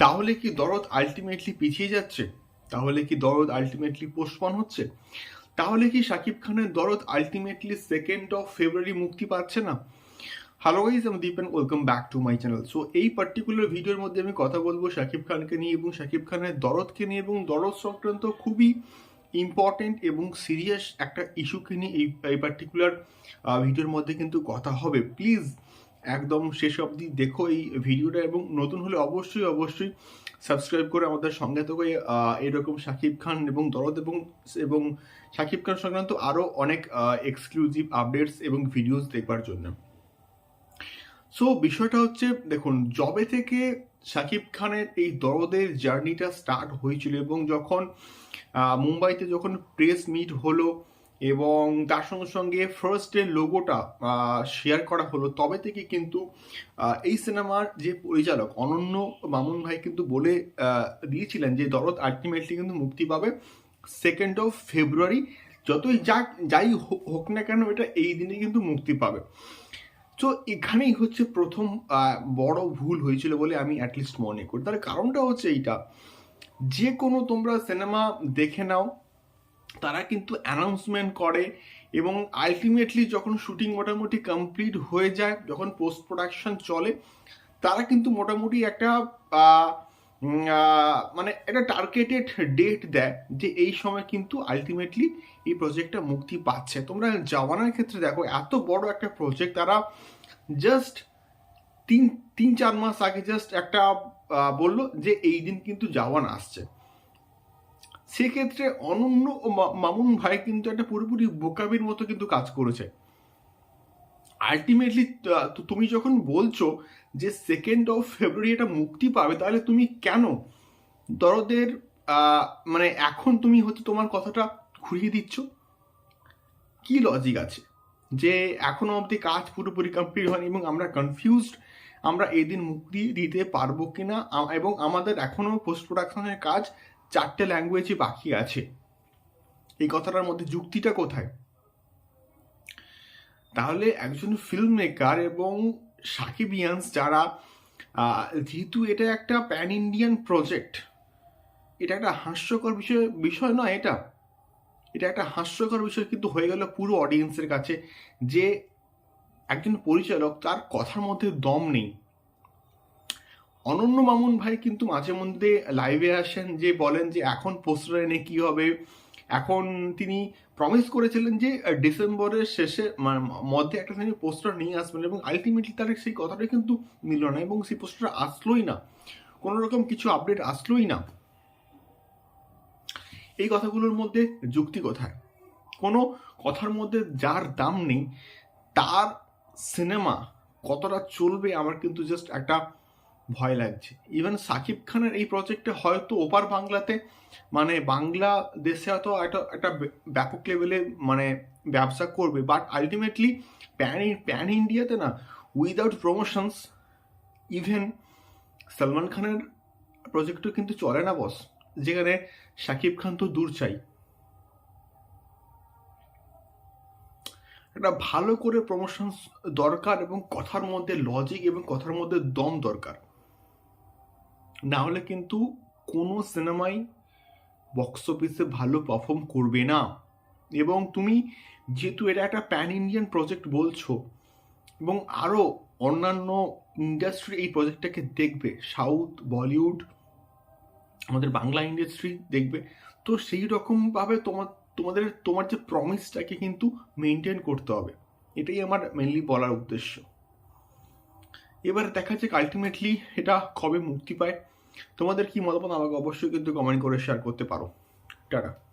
তাহলে কি দরদ আলটিমেটলি পিছিয়ে যাচ্ছে? তাহলে কি দরদ আলটিমেটলি পোস্টপন হচ্ছে? তাহলে কি শাকিব খানের দরদ আলটিমেটলি সেকেন্ড অফ ফেব্রুয়ারি মুক্তি পাচ্ছে না? হ্যালো গাইজ আমি Dipen welcome back to my channel so এই পার্টিকুলার ভিডিওর মধ্যে আমি কথা বলব শাকিব খানকে নিয়ে এবং শাকিব খানের দরদকে নিয়ে এবং দরদ সংক্রান্ত খুবই ইম্পর্টেন্ট এবং সিরিয়াস একটা ইস্যুকে নিয়ে এই পার্টিকুলার ভিডিওর মধ্যে কিন্তু কথা হবে। প্লিজ একদম শেষ অবধি দেখো এই ভিডিওটা এবং নতুন হলে অবশ্যই অবশ্যই সাবস্ক্রাইব করে আমাদের সঙ্গে তো এরকম শাকিব খান এবং দরদ এবং এবং শাকিব খান সংক্রান্ত আরও অনেক এক্সক্লুসিভ আপডেটস এবং ভিডিওস দেখবার জন্য। সো বিষয়টা হচ্ছে, দেখুন জবে থেকে শাকিব খানের এই দরদের জার্নিটা স্টার্ট হয়েছিল এবং যখন মুম্বাইতে যখন প্রেস মিট হলো এবং তার সঙ্গে সঙ্গে ফার্স্ট ডে লোগোটা শেয়ার করা হলো। তবে থেকে কিন্তু এই সিনেমার যে পরিচালক অনন্য মামুন ভাই কিন্তু বলে দিয়েছিলেন যে দরদ আলটিমেটলি কিন্তু মুক্তি পাবে সেকেন্ড অফ ফেব্রুয়ারি যতই যা, যাই হোক না কেন এটা এই দিনে কিন্তু মুক্তি পাবে। তো এখানেই হচ্ছে প্রথম বড় ভুল হয়েছিল বলে আমি অ্যাটলিস্ট মনে করি। তার কারণটা হচ্ছে এইটা। যে কোনো তোমরা সিনেমা দেখে নাও তারা কিন্তু অ্যানাউন্সমেন্ট করে এবং আলটিমেটলি যখন শুটিং মোটামুটি কমপ্লিট হয়ে যায়, যখন পোস্ট প্রোডাকশন চলে, তারা কিন্তু মোটামুটি একটা মানে একটা টার্গেটেড ডেট দেয় যে এই সময় কিন্তু আলটিমেটলি এই প্রজেক্টটা মুক্তি পাচ্ছে। তোমরা জওয়ানের ক্ষেত্রে দেখো, এত বড় একটা প্রজেক্ট তারা জাস্ট তিন তিন, চার মাস আগে জাস্ট একটা বলল যে এই দিন কিন্তু জওয়ান আসছে। সেক্ষেত্রে অনন্য ও মামুন ভাই কিন্তু একটা পুরোপুরি বোকাবির মতো কিন্তু কাজ করেছে। আলটিমেটলি তুমি যখন বলছো যে সেকেন্ড অফ ফেব্রুয়ারি এটা মুক্তি পাবে, তাহলে তুমি কেন? দরদের মানে এখন তুমি হচ্ছে তোমার কথাটা ঘুরিয়ে দিচ্ছ। কি লজিক আছে? যে এখনও অবধি কাজ পুরোপুরি কমপ্লিট হয়নি এবং আমরা কনফিউজড আমরা এই দিন মুক্তি দিতে পারব কিনা এবং আমাদের এখনও পোস্ট প্রোডাকশনের কাজ চারটে ল্যাঙ্গুয়েজই বাকি আছে। এই কথাটার মধ্যে যুক্তিটা কোথায়? তাহলে একজন ফিল্ম মেকার এবং সাকিবিয়ান্স যারা যেহেতু এটা একটা প্যান ইন্ডিয়ান প্রজেক্ট এটা একটা হাস্যকর বিষয় বিষয় নয় এটা। এটা একটা হাস্যকর বিষয় কিন্তু হয়ে গেল পুরো অডিয়েন্সের কাছে যে একজন পরিচালক তার কথার মধ্যে দম নেই। অনন্য মামুন ভাই কিন্তু মাঝে মধ্যে লাইভে আসেন যে বলেন যে এখন পোস্টার এনে কী হবে। এখন তিনি প্রমিস করেছিলেন যে ডিসেম্বরের শেষে মধ্যে একটা তিনি পোস্টার নিয়ে আসবেন এবং আলটিমেটলি তার সেই কথাটা কিন্তু মিলল না এবং সেই পোস্টার আসলোই না। কোনো রকম কিছু আপডেট আসলোই না। এই কথাগুলোর মধ্যে যুক্তি কোথায়? কোনো কথার মধ্যে যার দাম নেই, তার সিনেমা কতটা চলবে আমার কিন্তু জাস্ট একটা ভয় লাগছে। ইভেন সাকিব খানের এই প্রজেক্টে হয়তো ওপার বাংলাতে মানে বাংলা দেশে হয়তো একটা একটা ব্যাপক লেভেলে মানে ব্যবসা করবে। বাট আলটিমেটলি প্যান প্যান ইন্ডিয়াতে না উইদাউট প্রমোশনস ইভেন সলমান খানের প্রজেক্টও কিন্তু চলে না বস যেখানে শাকিব খান তো দূর চাই। একটা ভালো করে প্রমোশন দরকার এবং কথার মধ্যে লজিক এবং কথার মধ্যে দম দরকার। না হলে কিন্তু কোনো সিনেমাই বক্স অফিসে ভালো পারফর্ম করবে না। এবং তুমি যেহেতু এটা একটা প্যান ইন্ডিয়ান প্রজেক্ট বলছো, এবং আরও অন্যান্য ইন্ডাস্ট্রি এই প্রজেক্টটাকে দেখবে সাউথ বলিউড আমাদের বাংলা ইন্ডাস্ট্রি দেখবে, তো সেই রকমভাবে তোমার তোমাদের, তোমার যে প্রমিসটাকে কিন্তু মেনটেন করতে হবে। এটাই আমার মেনলি বলার উদ্দেশ্য। এবার দেখা যাক আলটিমেটলি এটা কবে মুক্তি পায়। তোমাদের কি মতামত আমাকে অবশ্যই কিন্তু কমেন্ট করে শেয়ার করতে পারো। টাটা।